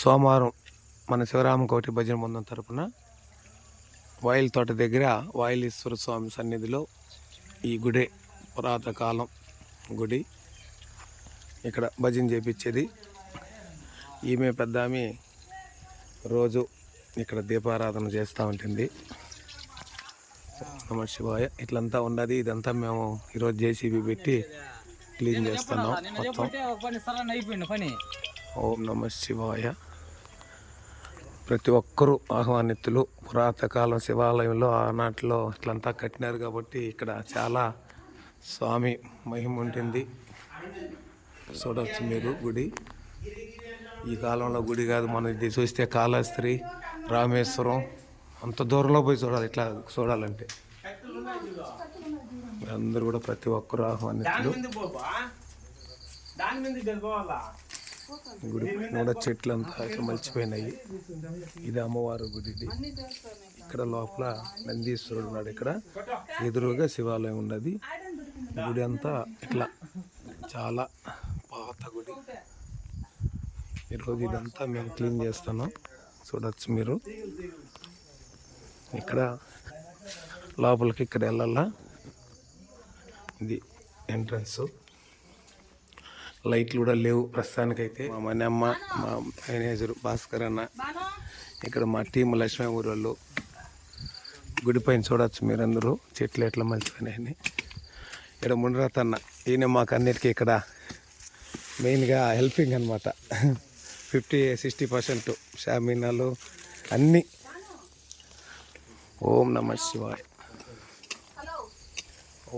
సోమవారం మన శివరామ కోటి భజన బృందం తరపున వాయిల్ తోట దగ్గర వాయిలీశ్వర స్వామి సన్నిధిలో ఈ గుడే పురాతన కాలం గుడి ఇక్కడ భజన చేపించేది. ఈమె పెద్ద ఆమె రోజు ఇక్కడ దీపారాధన చేస్తూ ఉంటుంది. నమ శివాయ. ఇట్లంతా ఉన్నది ఇదంతా మేము ఈరోజు జేసీబీ పెట్టి క్లీన్ చేస్తున్నాం మొత్తం. ఓం నమ శివాయ. ప్రతి ఒక్కరూ ఆహ్వానితులు పురాతన కాలం శివాలయంలో ఆనాటిలో ఇట్లంతా కట్టినారు కాబట్టి ఇక్కడ చాలా స్వామి మహిమ ఉంటుంది. చూడవచ్చు మీరు గుడి. ఈ కాలంలో గుడి కాదు మనం ఇది చూస్తే కాళహస్త్రి రామేశ్వరం అంత దూరంలో పోయి చూడాలి ఇట్లా చూడాలంటే. అందరూ కూడా ప్రతి ఒక్కరు ఆహ్వానితులు. దాని మీద గుడి కూడా చెట్లు అంతా మలిచిపోయినాయి. ఇది అమ్మవారు గుడి ఇది. ఇక్కడ లోపల నందీశ్వరుడు ఉన్నాడు ఇక్కడ. ఎదురుగా శివాలయం ఉన్నది. గుడి అంతా ఇట్లా చాలా పాత గుడి. ఈరోజు ఇదంతా మేము క్లీన్ చేస్తున్నాం. చూడొచ్చు మీరు. ఇక్కడ లోపలికి ఇక్కడ వెళ్ళాలా? ఇది ఎంట్రన్స్. లైట్లు కూడా లేవు ప్రస్తుతానికైతే. మా మనమ్మ మా మేనేజర్ భాస్కర్ అన్న ఇక్కడ మా టీం లక్ష్మీ ఊరు వాళ్ళు గుడి పైన చూడొచ్చు మీరందరూ. చెట్లు ఎట్లా మంచిపోయినాయని ఇక్కడ మునిరాత్ అన్న ఈయన మాకు అన్నిటికీ ఇక్కడ మెయిన్గా హెల్పింగ్ అనమాట ఫిఫ్టీ సిక్స్టీ పర్సెంట్ షామీనాలు అన్నీ. ఓం నమ శివాయ్.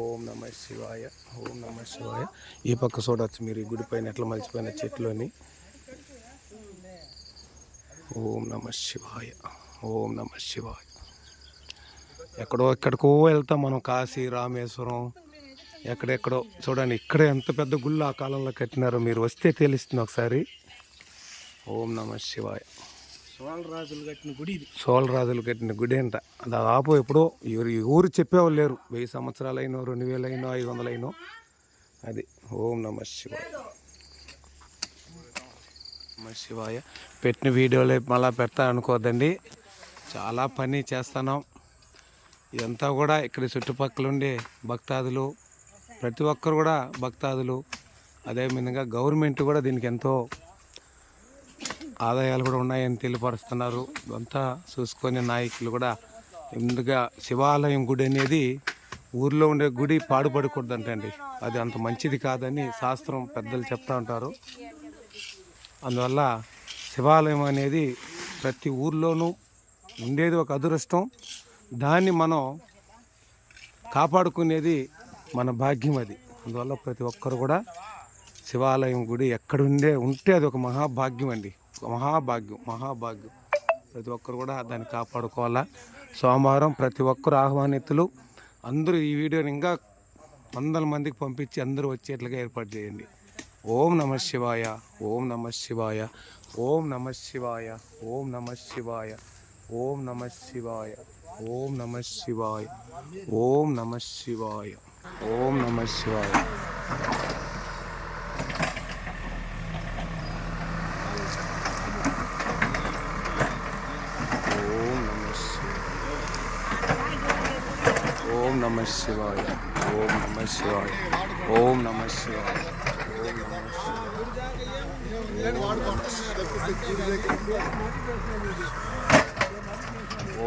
ఓం నమ శివాయ ఓం నమ శివాయ. ఈ పక్క చూడవచ్చు మీరు ఈ గుడి పైన ఎట్లా మలిచిపోయిన చెట్లని. ఓం నమ శివాయ ఓం నమ శివాయ. ఎక్కడో ఎక్కడికో వెళ్తాం మనం కాశీ రామేశ్వరం. ఎక్కడెక్కడో చూడండి ఇక్కడ ఎంత పెద్ద గుళ్ళు ఆ కాలంలో కట్టినారో మీరు వస్తే తెలుస్తుంది ఒకసారి. ఓం నమ శివాయ. సోళరాజులు కట్టిన గుడి ఇది. సోలరాజులు కట్టిన గుడి అంట. దాదాపు ఎప్పుడో ఎవరు ఈ ఊరు చెప్పేవాళ్ళు లేరు. వెయ్యి సంవత్సరాలైనో రెండు వేలైనో ఐదు వందలైనో. అది ఓం నమ శివాయ. నమ శివాయ. పెట్టిన వీడియోలే మళ్ళా పెడతా అనుకోవద్దండి చాలా పని చేస్తున్నాం. ఇదంతా కూడా ఇక్కడ చుట్టుపక్కల ఉండే భక్తాదులు ప్రతి ఒక్కరు కూడా భక్తాదులు. అదేవిధంగా గవర్నమెంట్ కూడా దీనికి ఎంతో ఆదాయాలు కూడా ఉన్నాయని తెలియపరుస్తున్నారు. అంతా చూసుకొని నాయకులు కూడా ముందుగా శివాలయం గుడి అనేది ఊర్లో ఉండే గుడి పాడుపడకూడదంటండి. అది అంత మంచిది కాదని శాస్త్రం పెద్దలు చెప్తా ఉంటారు. అందువల్ల శివాలయం అనేది ప్రతి ఊర్లోనూ ఉండేది ఒక అదృష్టం. దాన్ని మనం కాపాడుకునేది మన భాగ్యం అది. అందువల్ల ప్రతి ఒక్కరు కూడా శివాలయం గుడి ఎక్కడుండే ఉంటే అది ఒక మహాభాగ్యం అండి. మహాభాగ్యం మహాభాగ్యం. ప్రతి ఒక్కరు కూడా దాన్ని కాపాడుకోవాలా? సోమవారం ప్రతి ఒక్కరు ఆహ్వానితులు అందరూ ఈ వీడియోని ఇంకా వందల మందికి పంపించి అందరూ వచ్చేట్లుగా ఏర్పాటు చేయండి. ఓం నమ శివాయ ఓం నమ శివాయ ఓం నమ శివాయ ఓం నమ శివాయ ఓం నమ శివాయ ఓం నమ శివాయ ఓం నమ శివాయ ఓం నమ శివాయ ఓం నమ శివాయ. ఓం నమ శివాయ. ఓం నమ శివాయ.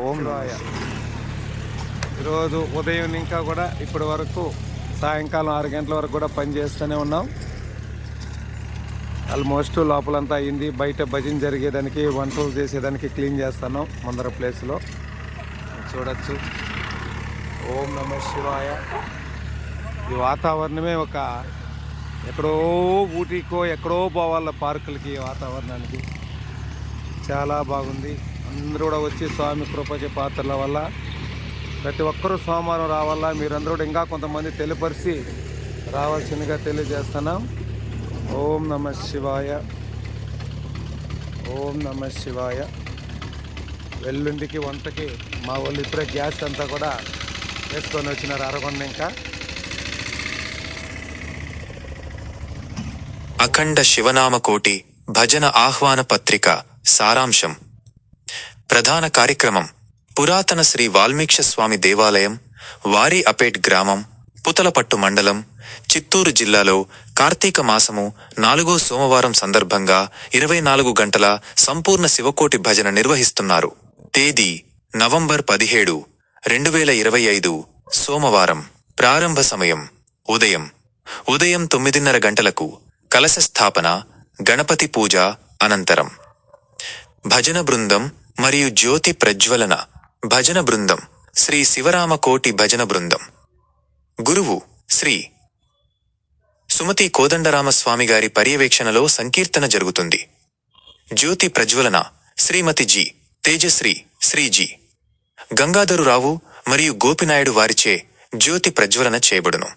ఓం రాయ ఈరోజు ఉదయం ఇంకా కూడా ఇప్పటి వరకు సాయంకాలం ఆరు గంటల వరకు కూడా పని చేస్తూనే ఉన్నాం. ఆల్మోస్ట్ లోపలంతా అయింది. బయట భజన జరిగేదానికి వంటలు చేసేదానికి క్లీన్ చేస్తున్నాం. ముందర ప్లేస్లో చూడొచ్చు. ఓం నమ శివాయ. ఈ వాతావరణమే ఒక ఎక్కడో ఊటీకో ఎక్కడో పోవాల పార్కులకి వాతావరణానికి. చాలా బాగుంది. అందరూ కూడా వచ్చి స్వామి కృపజ పాత్రల వల్ల ప్రతి ఒక్కరూ సోమవారం రావాలా? మీరందరూ కూడా ఇంకా కొంతమంది తెలియపరిచి రావాల్సిందిగా తెలియజేస్తున్నాం. ఓం నమ శివాయ. ఓం నమ శివాయ. వెల్లుండికి వంటకి మా వాళ్ళు ఇప్పుడే గ్యాస్ అంతా కూడా వేసుకొని వచ్చినారు అరగొండ ఇంకా. అఖండ శివనామ కోటి భజన ఆహ్వాన పత్రిక సారాంశం. ప్రధాన కార్యక్రమం పురాతన శ్రీ వాల్మీక్ష స్వామి దేవాలయం వారి అపేట్ గ్రామం పుతలపట్టు మండలం చిత్తూరు జిల్లాలో కార్తీక మాసము నాలుగో సోమవారం సందర్భంగా ఇరవై నాలుగు గంటల సంపూర్ణ శివకోటి భజన నిర్వహిస్తున్నారు. తేదీ నవంబర్ పదిహేడు రెండు వేల ఇరవై ఐదు సోమవారం ప్రారంభ సమయం ఉదయం. ఉదయం తొమ్మిదిన్నర గంటలకు కలశ స్థాపన గణపతి పూజ అనంతరం. భజన బృందం మరియు జ్యోతి ప్రజ్వలన భజన బృందం శ్రీ శివరామకోటి భజన బృందం. గురువు శ్రీ సుమతి కోదండరామస్వామి గారి పర్యవేక్షణలో సంకీర్తన జరుగుతుంది. జ్యోతి ప్రజ్వలన శ్రీమతి జి తేజశ్రీ శ్రీజీ. గంగాధరురావు మరియు గోపినాయుడు వారిచే జ్యోతి ప్రజ్వలన చేయబడును.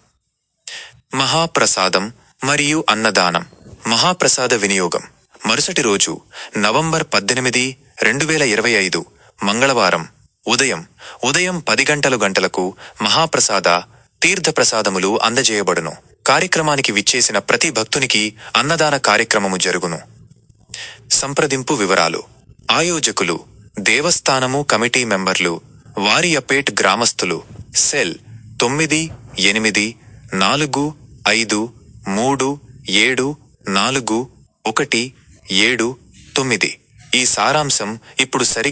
మహాప్రసాదం మరియు అన్నదానం మహాప్రసాద వినియోగం. మరుసటి రోజు నవంబర్ పద్దెనిమిది రెండు వేల ఇరవై ఐదు మంగళవారం ఉదయం ఉదయం పది గంటలు గంటలకు మహాప్రసాద తీర్థప్రసాదములు అందజేయబడును. కార్యక్రమానికి విచ్చేసిన ప్రతి భక్తునికి అన్నదాన కార్యక్రమము జరుగును. సంప్రదింపు వివరాలు ఆయోజకులు దేవస్థానము కమిటీ మెంబర్లు వారియపేట్ గ్రామస్థులు గ్రామస్తులు సెల్ తొమ్మిది ఎనిమిది నాలుగు ఐదు మూడు ఏడు నాలుగు ఒకటి ఏడు తొమ్మిది. ఈ సారాంశం ఇప్పుడు సరి